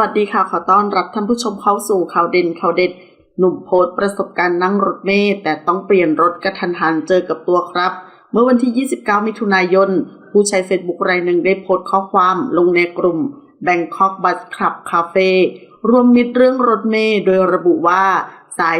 วัสดีค่ะ ขอต้อนรับท่านผู้ชมเข้าสู่ข่าวเด่นข่าวเด็ด หนุ่มโพสต์ประสบการณ์นั่งรถเมล์แต่ต้องเปลี่ยนรถกระทันหันเจอกับตัวครับ เมื่อวันที่ 29 มิถุนายน ผู้ใช้เฟซบุ๊กรายหนึ่งได้โพสต์ข้อความลงในกลุ่ม Bangkok Bus Club Cafe รวมมิตรเรื่องรถเมล์โดยระบุว่าสาย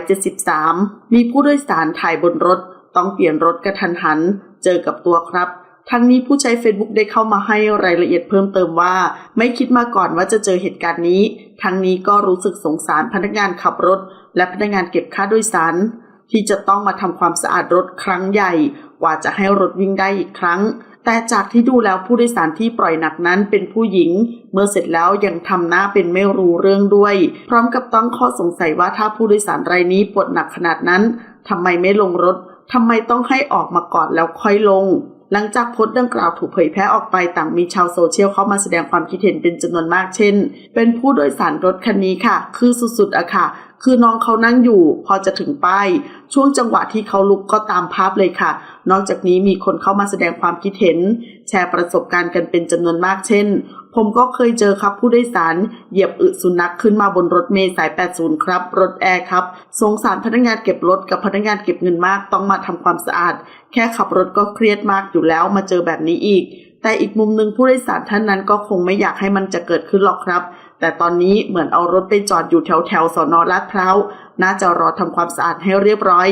73 มีผู้โดยสารถ่ายบนรถ ต้องเปลี่ยนรถกระทันหัน เจอกับตัวครับ ทั้งนี้ผู้ใช้ Facebook ได้เข้ามาให้รายละเอียดเพิ่มเติมว่า ไม่คิดมาก่อนว่าจะเจอเหตุการณ์นี้ ทั้งนี้ก็รู้สึกสงสารพนักงานขับรถ และพนักงานเก็บค่าโดยสาร ที่จะต้องมาทำความสะอาดรถครั้งใหญ่ กว่าจะให้รถวิ่งได้อีกครั้ง แต่จากที่ดูแล้วผู้โดยสารที่ปล่อยหนักนั้นเป็นผู้หญิง เมื่อเสร็จแล้วยังทำหน้าเป็นไม่รู้เรื่องด้วย พร้อมกับตั้งข้อสงสัยว่าถ้าผู้โดยสารรายนี้ปวดหนักขนาดนั้นทำไมไม่ลงรถทำไมต้องให้ออกมาก่อนแล้วค่อยลง หลังจากโพสต์ดังกล่าวถูกเผยแพร่ออกไปต่างมีชาวโซเชียลเข้ามาแสดงความคิดเห็นเป็นจำนวนมากเช่น เป็นผู้โดยสารรถคันนี้ค่ะ คือสุดๆอะค่ะ คือน้องเขานั่งอยู่พอจะถึงป้ายช่วงจังหวะที่เขาลุกก็ตามภาพเลยค่ะ นอกจากนี้มีคนเข้ามาแสดงความคิดเห็น แชร์ประสบการณ์กันเป็นจำนวนมากเช่น ผมก็เคยเจอครับผู้โดยสารเหยียบอึสุนัขขึ้นมาบนรถเมล์สาย 80 ครับ รถแอร์ครับ สงสารพนักงานเก็บรถกับพนักงานเก็บเงินมากต้องมาทำความสะอาด แค่ขับรถก็เครียดมากอยู่แล้วมาเจอแบบนี้อีก แต่อีกมุมหนึ่งผู้โดยสารท่านนั้นก็คงไม่อยากให้มันจะเกิดขึ้นหรอกครับ แต่ตอนนี้เหมือนเอารถไปจอดอยู่แถวแถวสอนอลาดพร้าว น่าจะรอทำความสะอาดให้เรียบร้อย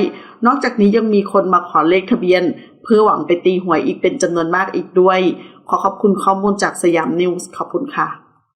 นอกจากนี้ยังมีคนมาขอเลขทะเบียน เพื่อหวังไปตีหวยอีกเป็นจำนวนมากอีกด้วย ขอขอบคุณข้อมูลจากสยามนิวส์ขอบคุณค่ะ